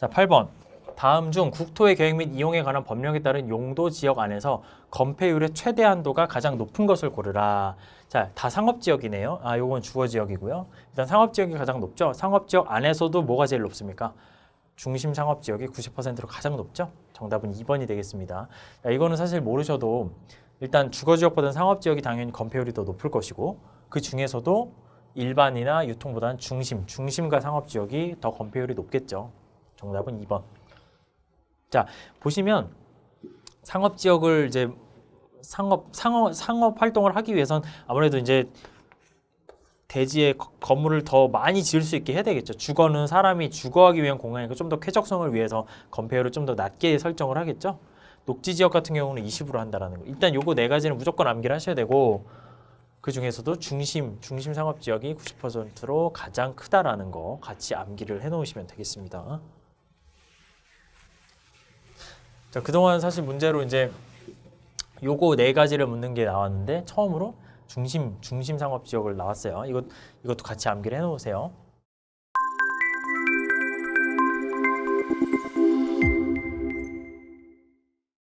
자, 8번. 다음 중 국토의 계획 및 이용에 관한 법령에 따른 용도 지역 안에서 건폐율의 최대 한도가 가장 높은 것을 고르라. 자, 다 상업 지역이네요. 아, 요건 주거 지역이고요. 일단 상업 지역이 가장 높죠. 상업 지역 안에서도 뭐가 제일 높습니까? 중심 상업 지역이 90%로 가장 높죠. 정답은 2번이 되겠습니다. 자, 이거는 사실 모르셔도 일단 주거 지역보다는 상업 지역이 당연히 건폐율이 더 높을 것이고 그 중에서도 일반이나 유통보다는 중심, 중심과 상업 지역이 더 건폐율이 높겠죠. 정답은 2번. 자, 보시면 상업 지역을 이제 상업 상업 상업 활동을 하기 위해선 아무래도 이제 대지에 거- 건물을 더 많이 지을 수 있게 해야 되겠죠. 주거는 사람이 주거하기 위한 공간이니까 좀 더 쾌적성을 위해서 건폐율을 좀 더 낮게 설정을 하겠죠. 녹지 지역 같은 경우는 20으로 한다라는 거. 일단 요거 네 가지는 무조건 암기를 하셔야 되고 그 중에서도 중심 중심 상업 지역이 90%로 가장 크다라는 거 같이 암기를 해 놓으시면 되겠습니다. 자, 그동안 사실 문제로 이제 요거 네 가지를 묻는 게 나왔는데 처음으로 중심 중심 상업 지역을 나왔어요. 이것 이것도 같이 암기를 해 놓으세요.